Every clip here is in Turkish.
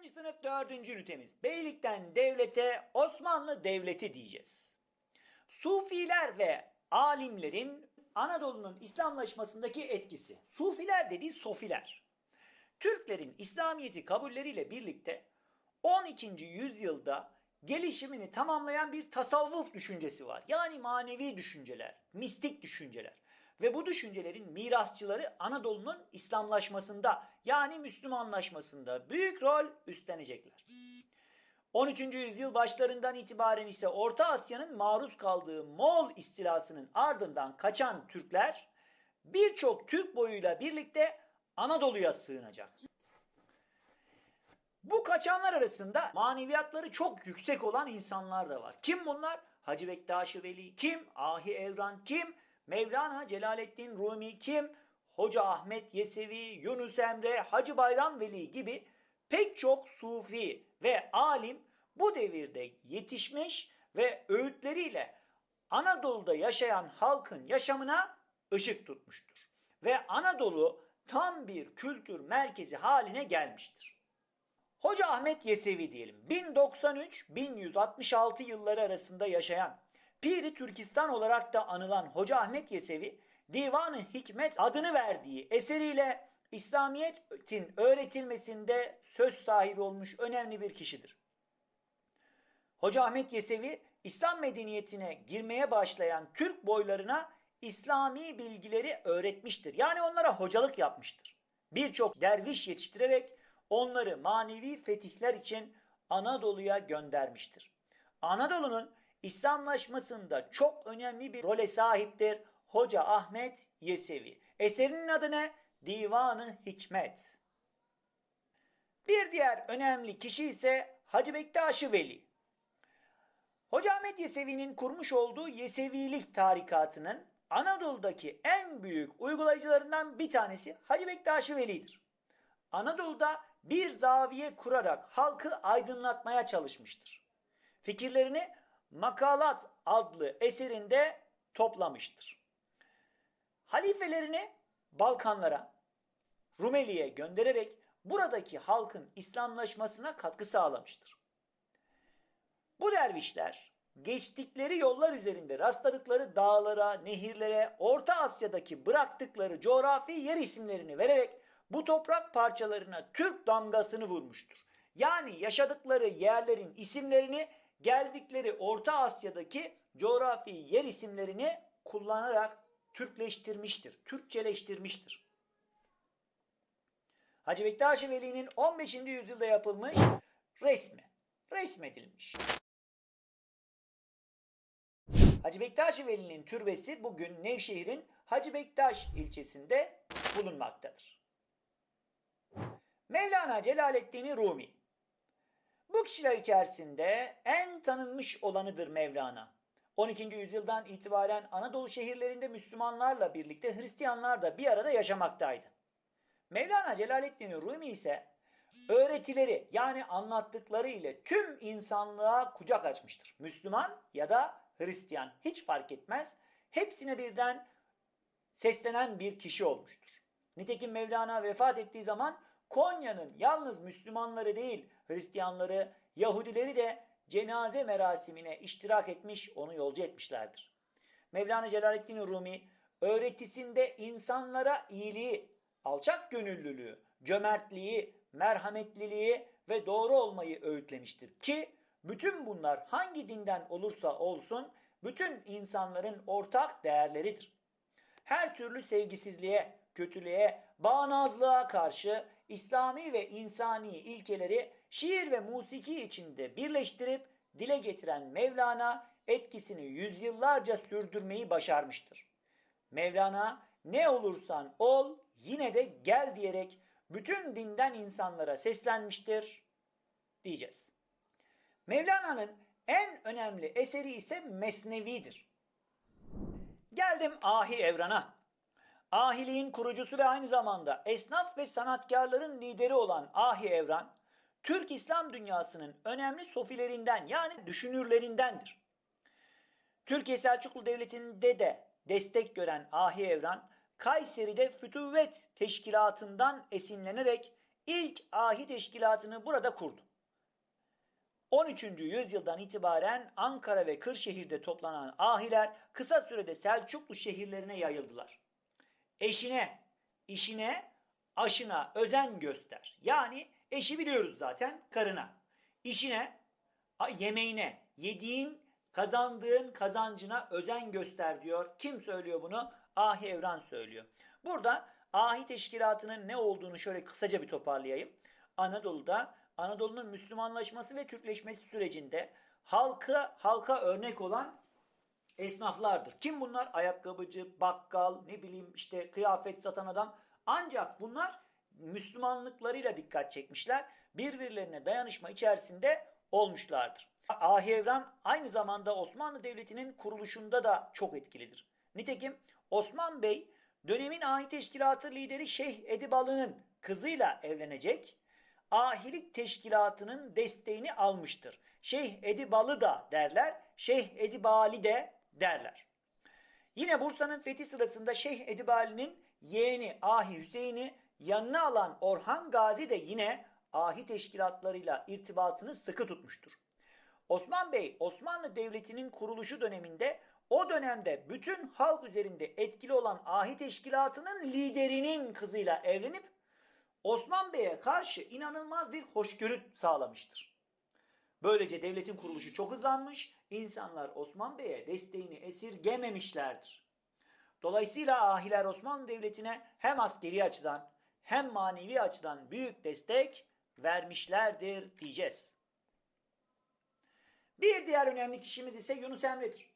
10. sınıf 4. ünitemiz. Beylikten devlete Osmanlı Devleti diyeceğiz. Sufiler ve alimlerin Anadolu'nun İslamlaşmasındaki etkisi. Sufiler dediği sofiler. Türklerin İslamiyet'i kabulleriyle birlikte 12. yüzyılda gelişimini tamamlayan bir tasavvuf düşüncesi var. Yani manevi düşünceler, mistik düşünceler. Ve bu düşüncelerin mirasçıları Anadolu'nun İslamlaşmasında yani Müslümanlaşmasında büyük rol üstlenecekler. 13. yüzyıl başlarından itibaren ise Orta Asya'nın maruz kaldığı Moğol istilasının ardından kaçan Türkler birçok Türk boyuyla birlikte Anadolu'ya sığınacak. Bu kaçanlar arasında maneviyatları çok yüksek olan insanlar da var. Kim bunlar? Hacı Bektaş Veli kim? Ahi Evran kim? Mevlana Celaleddin Rumi kim? Hoca Ahmet Yesevi, Yunus Emre, Hacı Bayram Veli gibi pek çok sufi ve alim bu devirde yetişmiş ve öğütleriyle Anadolu'da yaşayan halkın yaşamına ışık tutmuştur. Ve Anadolu tam bir kültür merkezi haline gelmiştir. Hoca Ahmet Yesevi diyelim. 1093-1166 yılları arasında yaşayan Piri Türkistan olarak da anılan Hoca Ahmet Yesevi Divan-ı Hikmet adını verdiği eseriyle İslamiyet'in öğretilmesinde söz sahibi olmuş önemli bir kişidir. Hoca Ahmet Yesevi İslam medeniyetine girmeye başlayan Türk boylarına İslami bilgileri öğretmiştir. Yani onlara hocalık yapmıştır. Birçok derviş yetiştirerek onları manevi fetihler için Anadolu'ya göndermiştir. Anadolu'nun İslamlaşmasında çok önemli bir role sahiptir Hoca Ahmet Yesevi. Eserinin adı ne? Divanı Hikmet. Bir diğer önemli kişi ise Hacı Bektaş Veli. Hoca Ahmet Yesevi'nin kurmuş olduğu Yesevilik tarikatının Anadolu'daki en büyük uygulayıcılarından bir tanesi Hacı Bektaş Veli'dir. Anadolu'da bir zaviye kurarak halkı aydınlatmaya çalışmıştır. Fikirlerini Makalat adlı eserinde toplamıştır. Halifelerini Balkanlara, Rumeli'ye göndererek buradaki halkın İslamlaşmasına katkı sağlamıştır. Bu dervişler geçtikleri yollar üzerinde rastladıkları dağlara, nehirlere, Orta Asya'daki bıraktıkları coğrafi yer isimlerini vererek bu toprak parçalarına Türk damgasını vurmuştur. Yani yaşadıkları yerlerin isimlerini geldikleri Orta Asya'daki coğrafi yer isimlerini kullanarak Türkleştirmiştir, Türkçeleştirmiştir. Hacı Bektaş Veli'nin 15. yüzyılda yapılmış resmi, resmedilmiş. Hacı Bektaş Veli'nin türbesi bugün Nevşehir'in Hacı Bektaş ilçesinde bulunmaktadır. Mevlana Celaleddin Rumi Bu kişiler içerisinde en tanınmış olanıdır Mevlana. 12. yüzyıldan itibaren Anadolu şehirlerinde Müslümanlarla birlikte Hristiyanlar da bir arada yaşamaktaydı. Mevlana Celaleddin Rumi ise öğretileri yani anlattıkları ile tüm insanlığa kucak açmıştır. Müslüman ya da Hristiyan hiç fark etmez. Hepsine birden seslenen bir kişi olmuştur. Nitekim Mevlana vefat ettiği zaman Konya'nın yalnız Müslümanları değil Hristiyanları, Yahudileri de cenaze merasimine iştirak etmiş, onu yolcu etmişlerdir. Mevlana Celaleddin Rumi öğretisinde insanlara iyiliği, alçak gönüllülüğü, cömertliği, merhametliliği ve doğru olmayı öğütlemiştir ki bütün bunlar hangi dinden olursa olsun bütün insanların ortak değerleridir. Her türlü sevgisizliğe, kötülüğe, bağnazlığa karşı İslami ve insani ilkeleri şiir ve musiki içinde birleştirip dile getiren Mevlana etkisini yüzyıllarca sürdürmeyi başarmıştır. Mevlana ne olursan ol yine de gel diyerek bütün dinden insanlara seslenmiştir diyeceğiz. Mevlana'nın en önemli eseri ise Mesnevi'dir. Geldim Ahi Evran'a. Ahiliğin kurucusu ve aynı zamanda esnaf ve sanatkarların lideri olan Ahi Evran, Türk İslam dünyasının önemli sofilerinden yani düşünürlerindendir. Türkiye Selçuklu Devleti'nde de destek gören Ahi Evran, Kayseri'de Fütüvvet Teşkilatı'ndan esinlenerek ilk ahi teşkilatını burada kurdu. 13. yüzyıldan itibaren Ankara ve Kırşehir'de toplanan ahiler kısa sürede Selçuklu şehirlerine yayıldılar. Eşine, işine, aşına özen göster. Yani eşi biliyoruz zaten karına. İşine, yemeğine, yediğin, kazandığın kazancına özen göster diyor. Kim söylüyor bunu? Ahi Evran söylüyor. Burada ahi teşkilatının ne olduğunu şöyle kısaca bir toparlayayım. Anadolu'da Anadolu'nun Müslümanlaşması ve Türkleşmesi sürecinde halka halka örnek olan esnaflardır. Kim bunlar? Ayakkabıcı, bakkal, ne bileyim işte kıyafet satan adam. Ancak bunlar Müslümanlıklarıyla dikkat çekmişler. Birbirlerine dayanışma içerisinde olmuşlardır. Ahi Evran aynı zamanda Osmanlı Devleti'nin kuruluşunda da çok etkilidir. Nitekim Osman Bey dönemin ahi teşkilatı lideri Şeyh Edibalı'nın kızıyla evlenecek. Ahilik teşkilatının desteğini almıştır. Şeyh Edibalı da derler, Şeyh Edibali de derler. Yine Bursa'nın fethi sırasında Şeyh Edibali'nin yeğeni Ahi Hüseyin'i yanına alan Orhan Gazi de yine ahi teşkilatlarıyla irtibatını sıkı tutmuştur. Osman Bey Osmanlı Devleti'nin kuruluşu döneminde o dönemde bütün halk üzerinde etkili olan ahi teşkilatının liderinin kızıyla evlenip Osman Bey'e karşı inanılmaz bir hoşgörü sağlamıştır. Böylece devletin kuruluşu çok hızlanmış, insanlar Osman Bey'e desteğini esirgememişlerdir. Dolayısıyla ahiler Osmanlı Devleti'ne hem askeri açıdan hem manevi açıdan büyük destek vermişlerdir diyeceğiz. Bir diğer önemli kişimiz ise Yunus Emre'dir.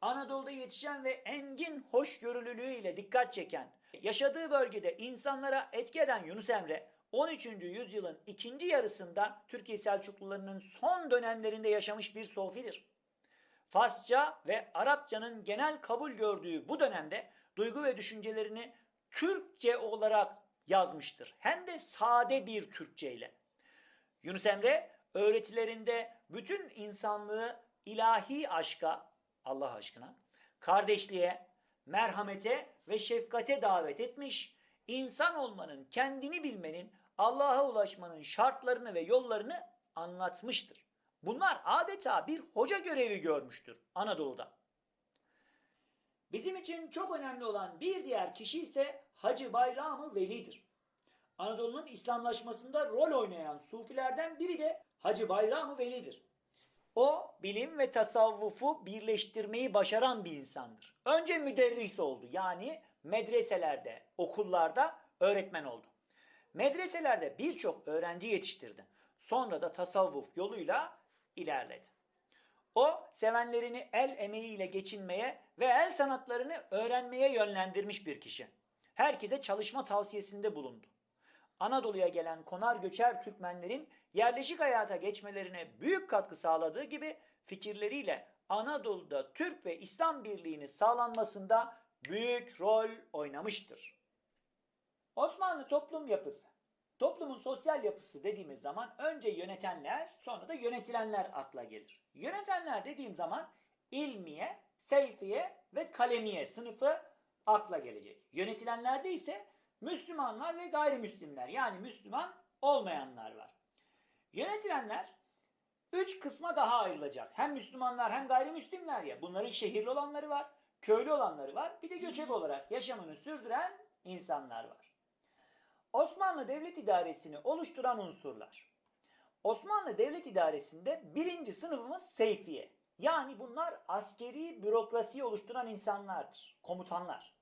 Anadolu'da yetişen ve engin hoşgörülülüğüyle dikkat çeken, yaşadığı bölgede insanlara etki eden Yunus Emre, 13. yüzyılın ikinci yarısında Türkiye Selçuklularının son dönemlerinde yaşamış bir sofidir. Farsça ve Arapçanın genel kabul gördüğü bu dönemde duygu ve düşüncelerini Türkçe olarak yazmıştır. Hem de sade bir Türkçe ile. Yunus Emre öğretilerinde bütün insanlığı ilahi aşka, Allah aşkına, kardeşliğe, merhamete ve şefkate davet etmiş, insan olmanın, kendini bilmenin, Allah'a ulaşmanın şartlarını ve yollarını anlatmıştır. Bunlar adeta bir hoca görevi görmüştür Anadolu'da. Bizim için çok önemli olan bir diğer kişi ise Hacı Bayram-ı Veli'dir. Anadolu'nun İslamlaşmasında rol oynayan sufilerden biri de Hacı Bayram-ı Veli'dir. O bilim ve tasavvufu birleştirmeyi başaran bir insandır. Önce müderris oldu yani medreselerde, okullarda öğretmen oldu. Medreselerde birçok öğrenci yetiştirdi. Sonra da tasavvuf yoluyla ilerledi. O sevenlerini el emeğiyle geçinmeye ve el sanatlarını öğrenmeye yönlendirmiş bir kişi. Herkese çalışma tavsiyesinde bulundu. Anadolu'ya gelen konar göçer Türkmenlerin yerleşik hayata geçmelerine büyük katkı sağladığı gibi fikirleriyle Anadolu'da Türk ve İslam birliğini sağlanmasında büyük rol oynamıştır. Osmanlı toplum yapısı. Toplumun sosyal yapısı dediğimiz zaman önce yönetenler sonra da yönetilenler akla gelir. Yönetenler dediğim zaman ilmiye, seyfiye ve kalemiye sınıfı akla gelecek. Yönetilenlerde ise Müslümanlar ve gayrimüslimler yani Müslüman olmayanlar var. Yönetilenler üç kısma daha ayrılacak. Hem Müslümanlar hem gayrimüslimler ya. Bunların şehirli olanları var, köylü olanları var. Bir de göçebe olarak yaşamını sürdüren insanlar var. Osmanlı Devlet İdaresi'ni oluşturan unsurlar. Osmanlı Devlet İdaresi'nde birinci sınıfımız seyfiye. Yani bunlar askeri bürokrasiyi oluşturan insanlardır, komutanlar.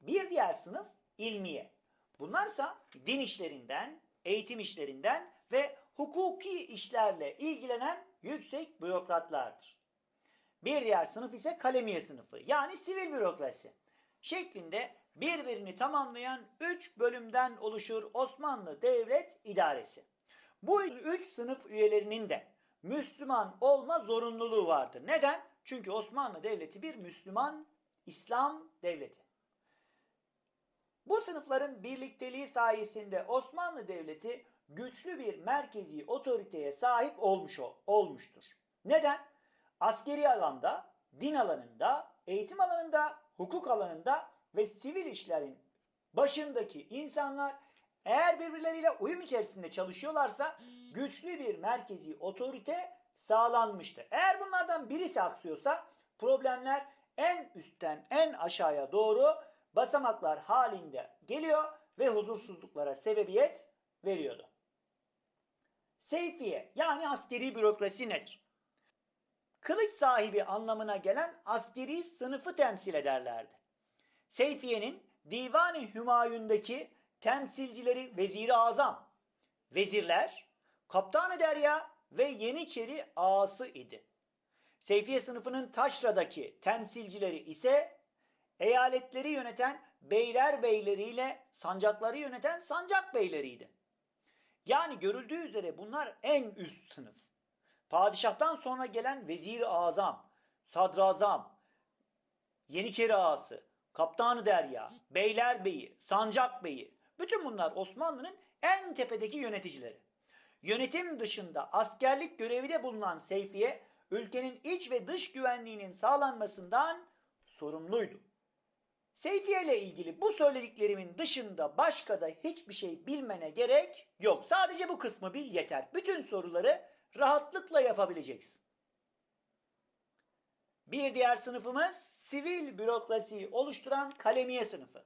Bir diğer sınıf ilmiye. Bunlarsa din işlerinden, eğitim işlerinden ve hukuki işlerle ilgilenen yüksek bürokratlardır. Bir diğer sınıf ise kalemiye sınıfı yani sivil bürokrasi şeklinde birbirini tamamlayan 3 bölümden oluşur Osmanlı Devlet İdaresi. Bu 3 sınıf üyelerinin de Müslüman olma zorunluluğu vardır. Neden? Çünkü Osmanlı Devleti bir Müslüman İslam devleti. Bu sınıfların birlikteliği sayesinde Osmanlı Devleti güçlü bir merkezi otoriteye sahip olmuş olmuştur. Neden? Askeri alanda, din alanında, eğitim alanında, hukuk alanında ve sivil işlerin başındaki insanlar Eğer birbirleriyle uyum içerisinde çalışıyorlarsa güçlü bir merkezi otorite sağlanmıştı. Eğer bunlardan birisi aksıyorsa problemler en üstten en aşağıya doğru basamaklar halinde geliyor ve huzursuzluklara sebebiyet veriyordu. Seyfiye yani askeri bürokrasi nedir? Kılıç sahibi anlamına gelen askeri sınıfı temsil ederlerdi. Seyfiye'nin Divan-ı Hümayun'daki temsilcileri Vezir-i Azam, vezirler, Kaptan-ı Derya ve Yeniçeri ağası idi. Seyfiye sınıfının Taşra'daki temsilcileri ise eyaletleri yöneten beyler beyleriyle sancakları yöneten sancak beyleriydi. Yani görüldüğü üzere bunlar en üst sınıf. Padişahtan sonra gelen vezir-i azam, sadrazam, yeniçeri ağası, kaptanı derya, beyler beyi, sancak beyi, bütün bunlar Osmanlı'nın en tepedeki yöneticileri. Yönetim dışında askerlik görevi de bulunan Seyfiye, ülkenin iç ve dış güvenliğinin sağlanmasından sorumluydu. Seyfiye ile ilgili bu söylediklerimin dışında başka da hiçbir şey bilmene gerek yok. Sadece bu kısmı bil yeter. Bütün soruları rahatlıkla yapabileceksin. Bir diğer sınıfımız sivil bürokrasiyi oluşturan kalemiye sınıfı.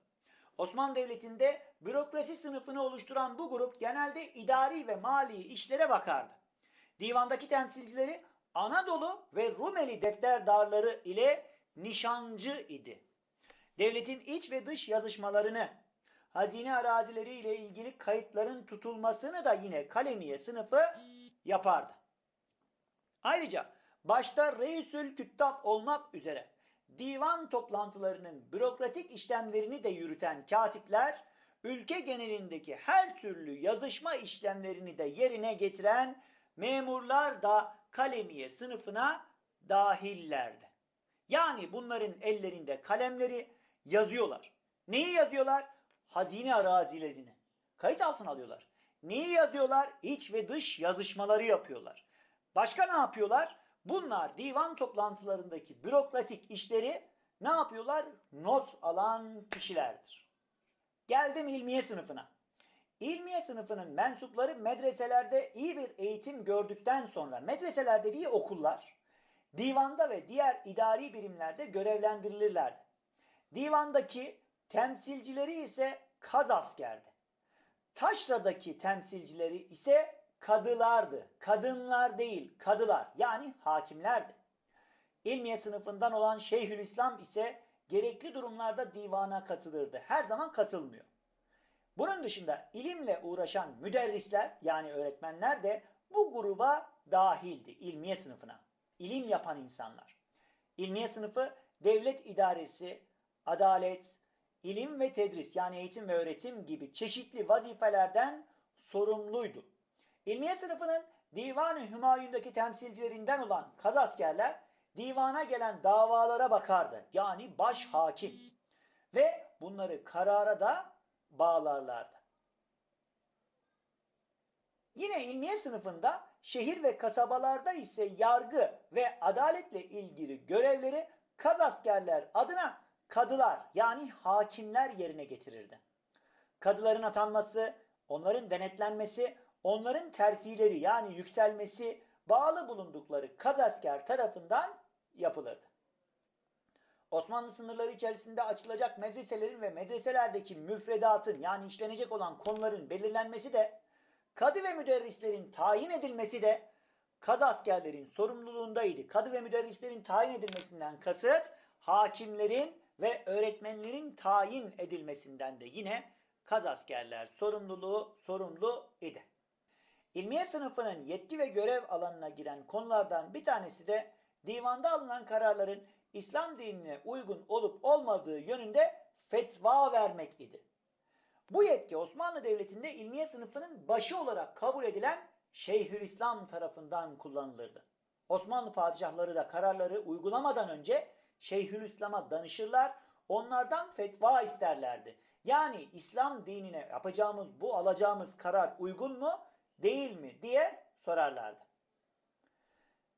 Osmanlı Devleti'nde bürokrasi sınıfını oluşturan bu grup genelde idari ve mali işlere bakardı. Divandaki temsilcileri Anadolu ve Rumeli defterdarları ile nişancı idi. Devletin iç ve dış yazışmalarını, hazine arazileri ile ilgili kayıtların tutulmasını da yine kalemiye sınıfı yapardı. Ayrıca başta Reisül Küttab olmak üzere divan toplantılarının bürokratik işlemlerini de yürüten katipler, ülke genelindeki her türlü yazışma işlemlerini de yerine getiren memurlar da kalemiye sınıfına dahillerdi. Yani bunların ellerinde kalemleri yazıyorlar. Neyi yazıyorlar? Hazine arazilerini. Kayıt altına alıyorlar. Neyi yazıyorlar? İç ve dış yazışmaları yapıyorlar. Başka ne yapıyorlar? Bunlar divan toplantılarındaki bürokratik işleri ne yapıyorlar? Not alan kişilerdir. Geldim ilmiye sınıfına. İlmiye sınıfının mensupları medreselerde iyi bir eğitim gördükten sonra medreseler dediği okullar, divanda ve diğer idari birimlerde görevlendirilirlerdi. Divandaki temsilcileri ise kaz askerdi. Taşra'daki temsilcileri ise kadılardı. Kadınlar değil, kadılar yani hakimlerdi. İlmiye sınıfından olan Şeyhülislam ise gerekli durumlarda divana katılırdı. Her zaman katılmıyor. Bunun dışında ilimle uğraşan müderrisler yani öğretmenler de bu gruba dahildi ilmiye sınıfına. İlim yapan insanlar. İlmiye sınıfı devlet idaresi, adalet, ilim ve tedris yani eğitim ve öğretim gibi çeşitli vazifelerden sorumluydu. İlmiye sınıfının Divan-ı Hümayun'daki temsilcilerinden olan kaz askerler divana gelen davalara bakardı. Yani baş hakim. Ve bunları karara da bağlarlardı. Yine ilmiye sınıfında şehir ve kasabalarda ise yargı ve adaletle ilgili görevleri kaz askerler adına kadılar yani hakimler yerine getirirdi. Kadıların atanması, onların denetlenmesi, onların terfileri yani yükselmesi bağlı bulundukları kaz asker tarafından yapılırdı. Osmanlı sınırları içerisinde açılacak medreselerin ve medreselerdeki müfredatın yani işlenecek olan konuların belirlenmesi de kadı ve müderrislerin tayin edilmesi de kaz askerlerin sorumluluğundaydı. Kadı ve müderrislerin tayin edilmesinden kasıt hakimlerin ve öğretmenlerin tayin edilmesinden de yine kaz askerler sorumluluğu sorumlu idi. İlmiye sınıfının yetki ve görev alanına giren konulardan bir tanesi de divanda alınan kararların İslam dinine uygun olup olmadığı yönünde fetva vermek idi. Bu yetki Osmanlı Devleti'nde ilmiye sınıfının başı olarak kabul edilen Şeyhülislam tarafından kullanılırdı. Osmanlı padişahları da kararları uygulamadan önce Şeyhülislam'a danışırlar, onlardan fetva isterlerdi. Yani İslam dinine yapacağımız bu alacağımız karar uygun mu değil mi diye sorarlardı.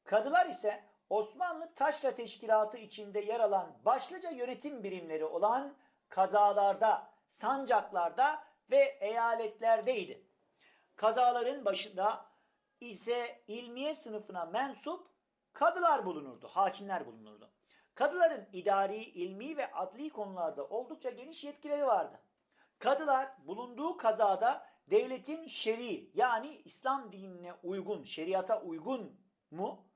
Kadılar ise Osmanlı Taşra Teşkilatı içinde yer alan başlıca yönetim birimleri olan kazalarda, sancaklarda ve eyaletlerdeydi. Kazaların başında ise ilmiye sınıfına mensup kadılar bulunurdu, hakimler bulunurdu. Kadıların idari, ilmi ve adli konularda oldukça geniş yetkileri vardı. Kadılar bulunduğu kazada devletin şer'i yani İslam dinine uygun, şeriata uygun mu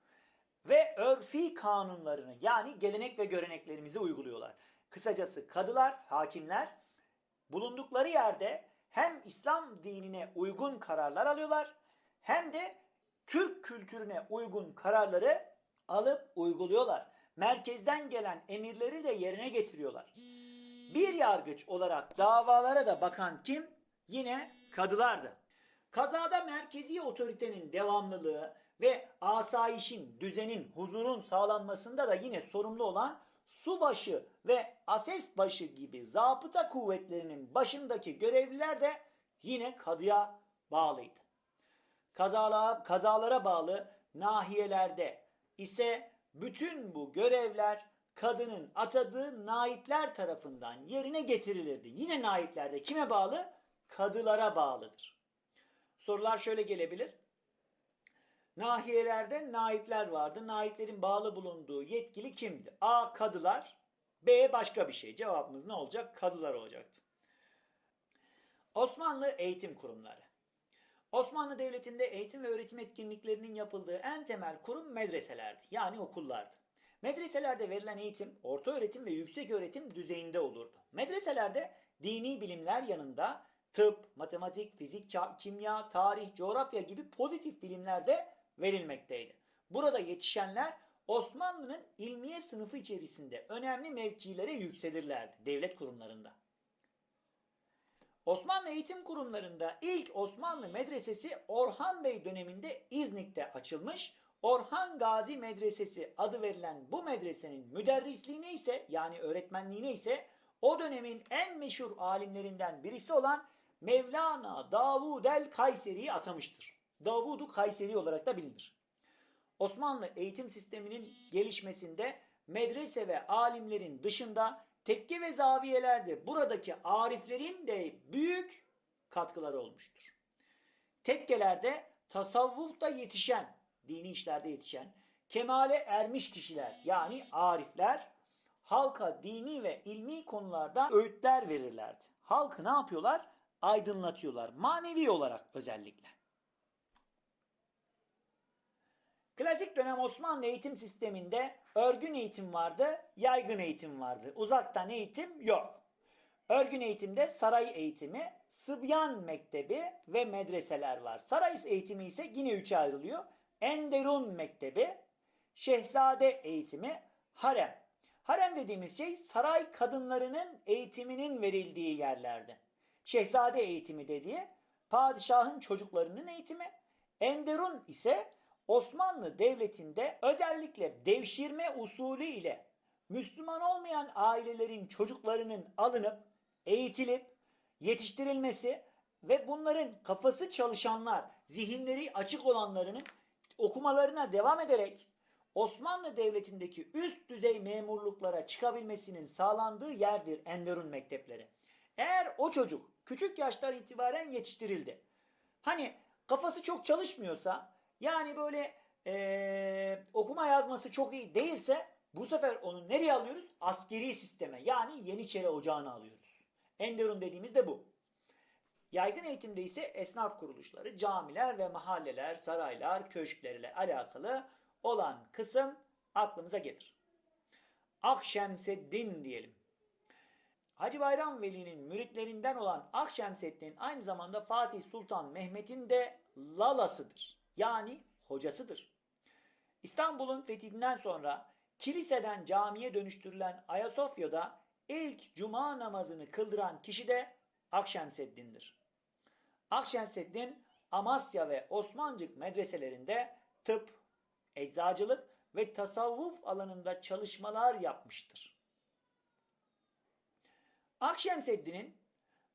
ve örfi kanunlarını yani gelenek ve göreneklerimizi uyguluyorlar. Kısacası kadılar, hakimler bulundukları yerde hem İslam dinine uygun kararlar alıyorlar hem de Türk kültürüne uygun kararları alıp uyguluyorlar. Merkezden gelen emirleri de yerine getiriyorlar. Bir yargıç olarak davalara da bakan kim? Yine kadılardı. Kazada merkezi otoritenin devamlılığı ve asayişin, düzenin, huzurun sağlanmasında da yine sorumlu olan subaşı ve ases başı gibi zabıta kuvvetlerinin başındaki görevliler de yine kadıya bağlıydı. Kazalara, kazalara bağlı nahiyelerde ise bütün bu görevler kadının atadığı naipler tarafından yerine getirilirdi. Yine naiplerde kime bağlı? Kadılara bağlıdır. Sorular şöyle gelebilir. Nahiyelerde naipler vardı. Naiplerin bağlı bulunduğu yetkili kimdi? A. Kadılar. B. Başka bir şey. Cevabımız ne olacak? Kadılar olacaktı. Osmanlı eğitim kurumları. Osmanlı Devleti'nde eğitim ve öğretim etkinliklerinin yapıldığı en temel kurum medreselerdi. Yani okullardı. Medreselerde verilen eğitim orta öğretim ve yüksek öğretim düzeyinde olurdu. Medreselerde dini bilimler yanında tıp, matematik, fizik, kimya, tarih, coğrafya gibi pozitif bilimler de verilmekteydi. Burada yetişenler Osmanlı'nın ilmiye sınıfı içerisinde önemli mevkilere yükselirlerdi devlet kurumlarında. Osmanlı eğitim kurumlarında ilk Osmanlı medresesi Orhan Bey döneminde İznik'te açılmış. Orhan Gazi Medresesi adı verilen bu medresenin müderrisliğine ise yani öğretmenliğine ise o dönemin en meşhur alimlerinden birisi olan Mevlana Davud el Kayseri'yi atamıştır. Davudu Kayseri olarak da bilinir. Osmanlı eğitim sisteminin gelişmesinde medrese ve alimlerin dışında tekke ve zaviyelerde buradaki ariflerin de büyük katkıları olmuştur. Tekkelerde tasavvufta yetişen, dini işlerde yetişen, kemale ermiş kişiler yani arifler halka dini ve ilmi konularda öğütler verirlerdi. Halkı ne yapıyorlar? Aydınlatıyorlar. Manevi olarak özellikle. Klasik dönem Osmanlı eğitim sisteminde örgün eğitim vardı, yaygın eğitim vardı. Uzaktan eğitim yok. Örgün eğitimde saray eğitimi, Sıbyan Mektebi ve medreseler var. Saray eğitimi ise yine üçe ayrılıyor. Enderun Mektebi, Şehzade eğitimi, harem. Harem dediğimiz şey saray kadınlarının eğitiminin verildiği yerlerdi. Şehzade eğitimi dediği padişahın çocuklarının eğitimi. Enderun ise Osmanlı Devleti'nde özellikle devşirme usulü ile Müslüman olmayan ailelerin çocuklarının alınıp eğitilip yetiştirilmesi ve bunların kafası çalışanlar, zihinleri açık olanlarının okumalarına devam ederek Osmanlı Devleti'ndeki üst düzey memurluklara çıkabilmesinin sağlandığı yerdir Enderun mektepleri. Eğer o çocuk küçük yaştan itibaren yetiştirildi. Hani kafası çok çalışmıyorsa yani böyle ee, okuma yazması çok iyi değilse bu sefer onu nereye alıyoruz? Askeri sisteme yani Yeniçeri Ocağı'na alıyoruz. Enderun dediğimiz de bu. Yaygın eğitimde ise esnaf kuruluşları, camiler ve mahalleler, saraylar, köşklerle alakalı olan kısım aklımıza gelir. Akşemseddin diyelim. Hacı Bayram Veli'nin müritlerinden olan Akşemseddin aynı zamanda Fatih Sultan Mehmet'in de lalasıdır. Yani hocasıdır. İstanbul'un fethinden sonra kiliseden camiye dönüştürülen Ayasofya'da ilk cuma namazını kıldıran kişi de Akşemseddin'dir. Akşemseddin Amasya ve Osmancık medreselerinde tıp, eczacılık ve tasavvuf alanında çalışmalar yapmıştır. Akşemseddin'in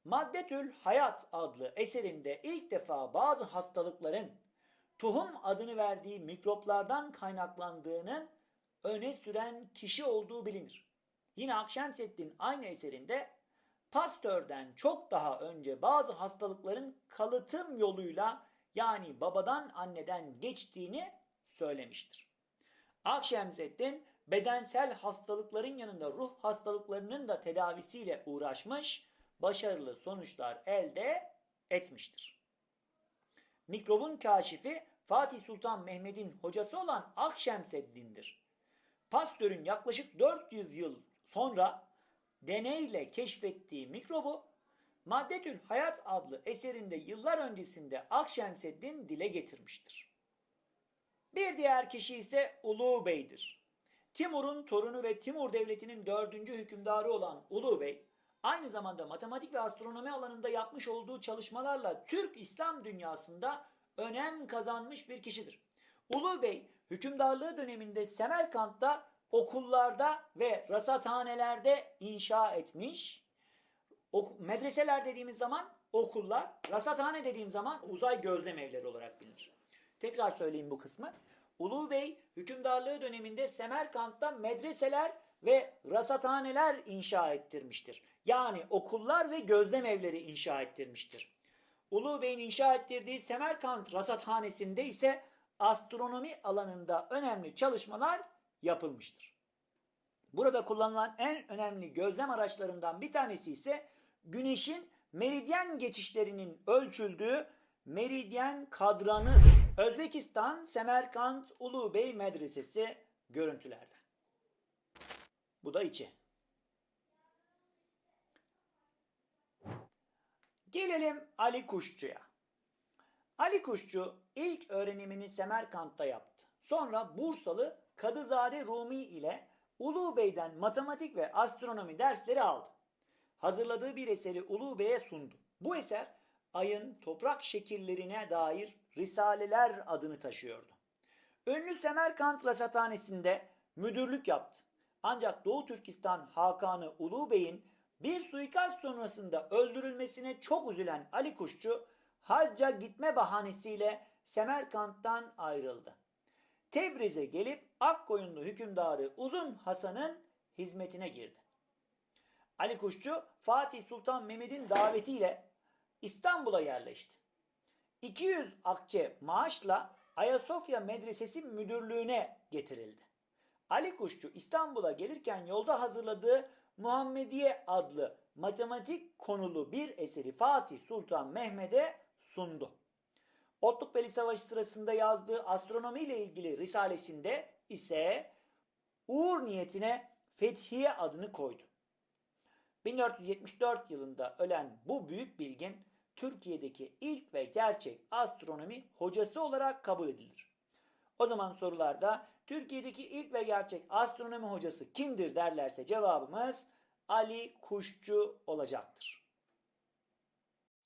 Maddetül Hayat adlı eserinde ilk defa bazı hastalıkların tohum adını verdiği mikroplardan kaynaklandığının öne süren kişi olduğu bilinir. Yine Akşemseddin aynı eserinde Pasteur'den çok daha önce bazı hastalıkların kalıtım yoluyla yani babadan anneden geçtiğini söylemiştir. Akşemseddin bedensel hastalıkların yanında ruh hastalıklarının da tedavisiyle uğraşmış, başarılı sonuçlar elde etmiştir. Mikrobun kaşifi Fatih Sultan Mehmet'in hocası olan Akşemseddin'dir. Pasteur'ün yaklaşık 400 yıl sonra deneyle keşfettiği mikrobu Maddetül Hayat adlı eserinde yıllar öncesinde Akşemseddin dile getirmiştir. Bir diğer kişi ise Ulu Bey'dir. Timur'un torunu ve Timur Devleti'nin dördüncü hükümdarı olan Ulu Bey, aynı zamanda matematik ve astronomi alanında yapmış olduğu çalışmalarla Türk İslam dünyasında önem kazanmış bir kişidir. Ulu Bey, hükümdarlığı döneminde Semerkant'ta okullarda ve rasathanelerde inşa etmiş. Ok- medreseler dediğimiz zaman okullar, rasathane dediğim zaman uzay gözlem evleri olarak bilinir. Tekrar söyleyeyim bu kısmı. Ulu Bey hükümdarlığı döneminde Semerkant'ta medreseler ve rasathaneler inşa ettirmiştir. Yani okullar ve gözlem evleri inşa ettirmiştir. Ulu Bey'in inşa ettirdiği Semerkant rasathanesinde ise astronomi alanında önemli çalışmalar yapılmıştır. Burada kullanılan en önemli gözlem araçlarından bir tanesi ise Güneş'in meridyen geçişlerinin ölçüldüğü meridyen kadranı Özbekistan Semerkant Ulubey Medresesi görüntülerden. Bu da içi. Gelelim Ali Kuşçu'ya. Ali Kuşçu ilk öğrenimini Semerkant'ta yaptı. Sonra Bursalı Kadızade Rumi ile Ulu Bey'den matematik ve astronomi dersleri aldı. Hazırladığı bir eseri Ulu Bey'e sundu. Bu eser ayın toprak şekillerine dair Risaleler adını taşıyordu. Ünlü Semerkant Rasathanesi'nde müdürlük yaptı. Ancak Doğu Türkistan Hakanı Ulu Bey'in bir suikast sonrasında öldürülmesine çok üzülen Ali Kuşçu hacca gitme bahanesiyle Semerkant'tan ayrıldı. Tebriz'e gelip Akkoyunlu hükümdarı Uzun Hasan'ın hizmetine girdi. Ali Kuşçu Fatih Sultan Mehmet'in davetiyle İstanbul'a yerleşti. 200 akçe maaşla Ayasofya Medresesi müdürlüğüne getirildi. Ali Kuşçu İstanbul'a gelirken yolda hazırladığı Muhammediye adlı matematik konulu bir eseri Fatih Sultan Mehmet'e sundu. Otlukbeli Savaşı sırasında yazdığı astronomi ile ilgili risalesinde ise uğur niyetine Fethiye adını koydu. 1474 yılında ölen bu büyük bilgin Türkiye'deki ilk ve gerçek astronomi hocası olarak kabul edilir. O zaman sorularda Türkiye'deki ilk ve gerçek astronomi hocası kimdir derlerse cevabımız Ali Kuşçu olacaktır.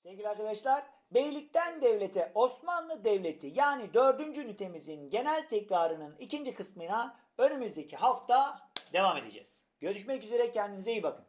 Sevgili arkadaşlar, Beylikten Devlete Osmanlı Devleti yani 4. ünitemizin genel tekrarının ikinci kısmına önümüzdeki hafta devam edeceğiz. Görüşmek üzere kendinize iyi bakın.